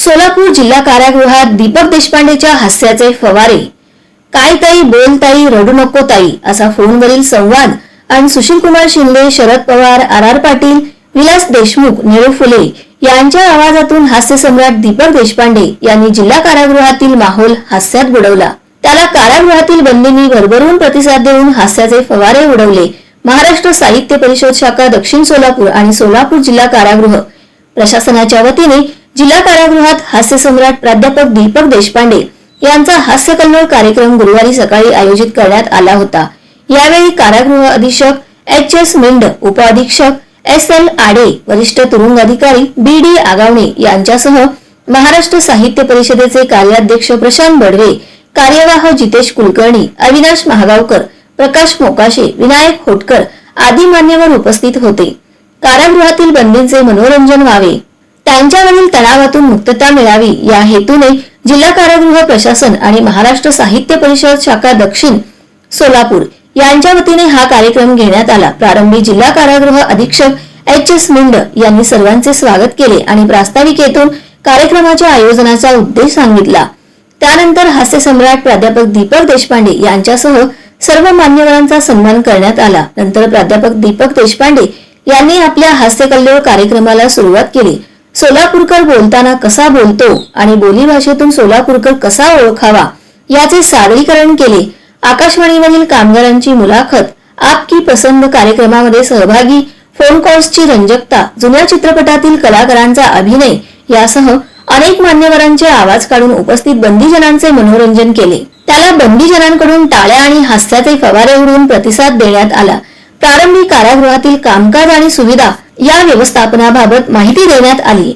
सोलापूर जिल्हा कारागृहात दीपक देशपांडेच्या हास्याचे फवारे. काय ताई बोल ताई रडू नको ताई असा फोनवरील संवाद. आणि सुशीलकुमार शिंदे शरद पवार आर आर पाटील विलास देशमुख नेहरू फुले यांच्या आवाजातून हास्य सम्राट दीपक देशपांडे यांनी जिल्हा कारागृहातील माहोल हास्यात बुडवला. त्याला कारागृहातील बंदींनी भरभरून प्रतिसाद देऊन हास्याचे फवारे उडवले. महाराष्ट्र साहित्य परिषद शाखा दक्षिण सोलापूर आणि सोलापूर जिल्हा कारागृह. प्रशासनाच्या वतीने जिल्हा कारागृहात हास्यसम्राट प्राध्यापक दीपक देशपांडे यांचा हास्य कल्लोळ कार्यक्रम गुरुवारी सकाळी आयोजित करण्यात आला होता. यावेळी कारागृह अधीक्षक एच एस मिंड उपअधीक्षक एस एल आडे वरिष्ठ तुरुंग अधिकारी बी डी आगावणे यांच्यासह महाराष्ट्र साहित्य परिषदेचे कार्याध्यक्ष प्रशांत बडवे कार्यवाह जितेश कुलकर्णी अविनाश महागावकर प्रकाश मोकाशे विनायक होटकर आदी मान्यवर उपस्थित होते. कारागृहातील बंदींचे मनोरंजन व्हावे. त्यांच्यावरील तणावातून मुक्तता मिळावी या हेतूने जिल्हा कारागृह प्रशासन आणि महाराष्ट्र साहित्य परिषद शाखा दक्षिण सोलापूर यांच्या वतीने हा कार्यक्रम घेण्यात आला. प्रारंभी जिल्हा कारागृह अधीक्षक एच एस मुंड यांनी सर्वांचे स्वागत केले आणि प्रास्ताविकेतून कार्यक्रमाच्या आयोजनाचा उद्देश सांगितला. त्यानंतर हास्य सम्राट प्राध्यापक दीपक देशपांडे यांच्यासह सर्व मान्यवरांचा सन्मान करण्यात आला. नंतर प्राध्यापक दीपक देशपांडे यांनी आपल्या हास्यकल्लोळ कार्यक्रमाला सुरुवात केली. सोलापूरकर बोलताना कसा बोलतो आणि बोलीभाषेतून सोलापूरकर कसा ओळखावा याचे सादरीकरण केले. आकाशवाणीवरील कामगारांची मुलाखत आपकी पसंद कार्यक्रमामध्ये सहभागी फोन कॉल्सची रंजकता जुन्या चित्रपटातील कलाकारांचा अभिनय यासह अनेक मान्यवरांचे आवाज काढून उपस्थित बंदीजनांचे मनोरंजन केले. त्याला बंदीजनांकडून टाळ्या आणि हास्याचे फवारे उडवून प्रतिसाद देण्यात आला. प्रारंभी कारागृहातील कामकाज आणि सुविधा या व्यवस्थापनाबाबत माहिती देण्यात आली.